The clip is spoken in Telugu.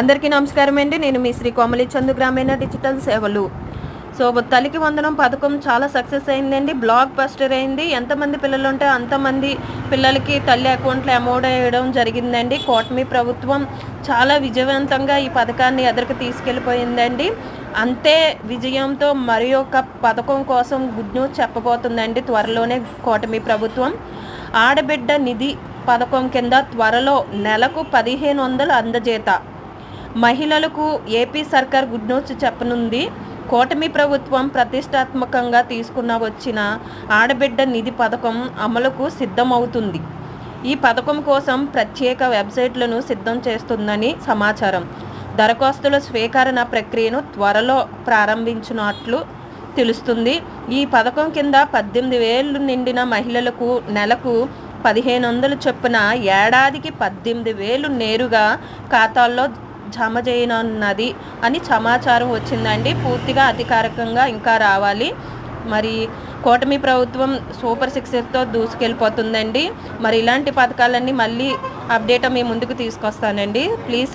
అందరికీ నమస్కారం అండి. నేను మీ శ్రీ కోమలి చందు గ్రామీణ డిజిటల్ సేవలు. సో తల్లికి వందనం పథకం చాలా సక్సెస్ అయిందండి. బ్లాక్ బస్టర్ అయింది. ఎంతమంది పిల్లలు ఉంటే అంతమంది పిల్లలకి తల్లి అకౌంట్లో అమౌంట్ వేయడం జరిగిందండి. కూటమి ప్రభుత్వం చాలా విజయవంతంగా ఈ పథకాన్ని ఎదురుకు తీసుకెళ్ళిపోయిందండి. అంతే విజయంతో మరి ఒక పథకం కోసం గుడ్ న్యూస్ చెప్పబోతుందండి త్వరలోనే కూటమి ప్రభుత్వం. ఆడబిడ్డ నిధి పథకం కింద త్వరలో నెలకు పదిహేను వందలు అందజేత. మహిళలకు ఏపీ సర్కార్ గుడ్ న్యూస్ చెప్పనుంది. కూటమి ప్రభుత్వం ప్రతిష్టాత్మకంగా తీసుకున్న వచ్చిన ఆడబిడ్డ నిధి పథకం అమలుకు సిద్ధమవుతుంది. ఈ పథకం కోసం ప్రత్యేక వెబ్సైట్లను సిద్ధం చేస్తుందని సమాచారం. దరఖాస్తుల స్వీకరణ ప్రక్రియను త్వరలో ప్రారంభించినట్లు తెలుస్తుంది. ఈ పథకం కింద పద్దెనిమిది వేలు నిండిన మహిళలకు నెలకు పదిహేను వందలు చొప్పున ఏడాదికి పద్దెనిమిది వేలు నేరుగా ఖాతాల్లో జమ చేయనున్నది అని సమాచారం వచ్చిందండి. పూర్తిగా అధికారికంగా ఇంకా రావాలి. మరి కూటమి ప్రభుత్వం సూపర్ సిక్సెస్తో దూసుకెళ్ళిపోతుందండి. మరి ఇలాంటి పథకాలన్నీ మళ్ళీ అప్డేట్ మీ ముందుకు తీసుకొస్తానండి. ప్లీజ్